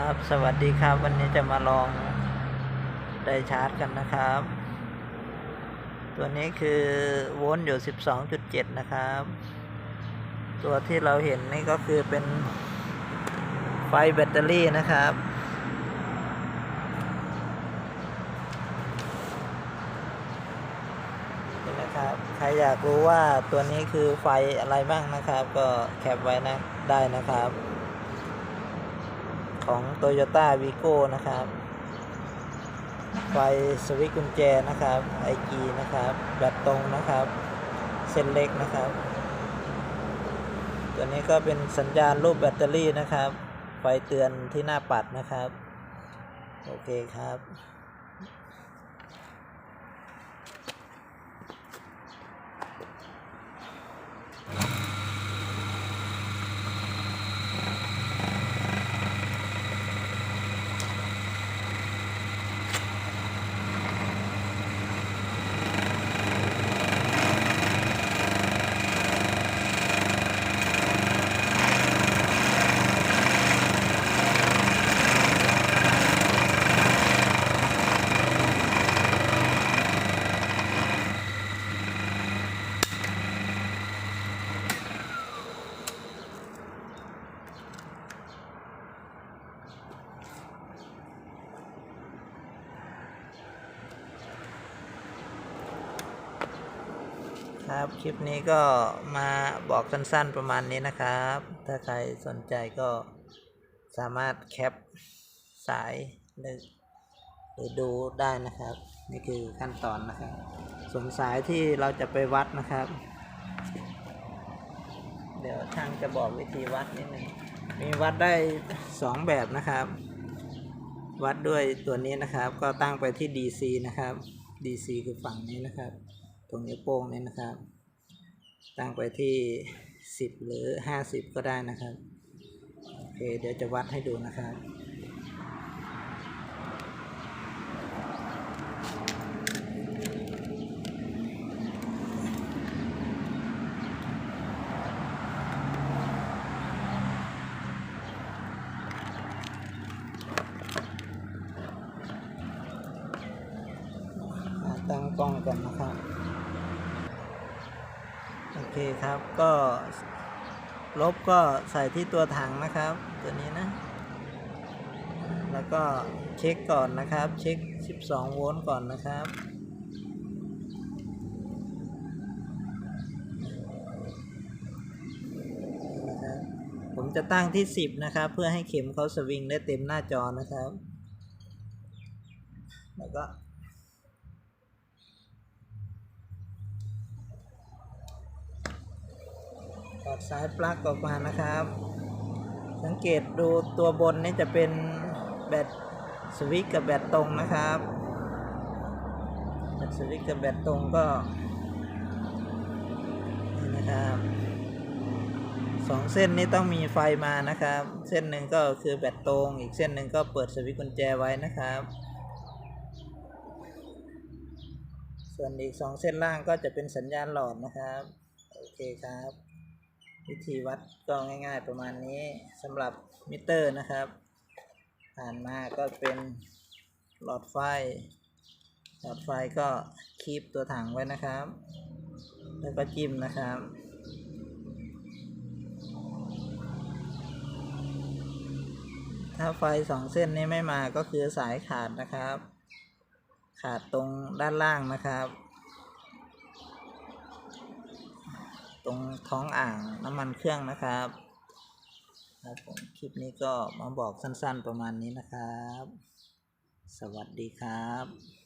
ครับสวัสดีครับ วันนี้จะมาลองได้ชาร์จกันนะครับ ตัวนี้คือโวลต์อยู่ 12.7 นะครับ ตัวที่เราเห็นนี่ก็คือเป็นไฟแบตเตอรี่นะครับ นี่นะครับ ใครอยากรู้ว่าตัวนี้คือไฟอะไรบ้างนะครับ ก็แคปไว้นะได้นะครับ ของ Toyota Vigo นะครับ ไฟสวิตช์กุญแจนะครับ IG นะครับแบตตรงนะครับ เส้นเล็กนะครับ ตัวนี้ก็เป็นสัญญาณรูปแบตเตอรี่นะครับ ไฟเตือนที่หน้าปัดนะครับ โอเคครับ ครับ คลิปนี้ก็มาบอกสั้นๆประมาณนี้นะครับ ถ้าใครสนใจก็สามารถแคปสายหรือหรือดูได้นะครับ นี่คือขั้นตอนนะครับ ส่วนสายที่เราจะไปวัดนะครับ เดี๋ยวช่างจะบอกวิธีวัดนิดนึงมีวัดได้สองแบบนะครับ วัดด้วยตัวนี้นะครับ ก็ตั้งไปที่ DC นะครับ DC คือฝั่งนี้นะครับ ตรงนิ้วโป้งนี้นะครับ ตั้งไปที่ 10 หรือ 50 ก็ได้นะครับ โอเค เดี๋ยวจะวัดให้ดูนะครับอ่าตั้งกล้องก่อนนะครับ โอเคครับก็ลบก็ใส่ที่ตัวถังนะครับ ตัวนี้นะ แล้วก็เช็คก่อนนะครับ เช็ค 12 โวลต์ก่อนนะครับผมจะตั้งที่ 10 นะครับ เพื่อให้เข็มเขาสวิงได้เต็มหน้าจอนะครับ แล้วก็ อดสายปลั๊กออกมานะครับ สังเกตดูตัวบนนี่จะเป็นแบตสวิตช์กับแบตตรงนะครับแบตสวิตช์กับแบตตรงก็นี่นะครับสองเส้นนี้ต้องมีไฟมานะครับ เส้นหนึ่งก็คือแบตตรง อีกเส้นหนึ่งก็เปิดสวิตช์กุญแจไว้นะครับ ส่วนอีกสองเส้นล่างก็จะเป็นสัญญาณหลอดนะครับ โอเคครับ วิธีวัดก็ง่าย ๆ ประมาณนี้สำหรับมิเตอร์นะครับ ผ่านมาก็เป็นหลอดไฟ หลอดไฟก็คีบตัวถังไว้นะครับ แล้วก็จิ้มนะครับถ้าไฟสองเส้นนี้ไม่มาก็คือสายขาดนะครับ ขาดตรงด้านล่างนะครับ ตรง ท้องอ่างน้ำมันเครื่องนะครับครับผมคลิปนี้ก็มาบอกสั้นๆประมาณนี้นะครับ สวัสดีครับ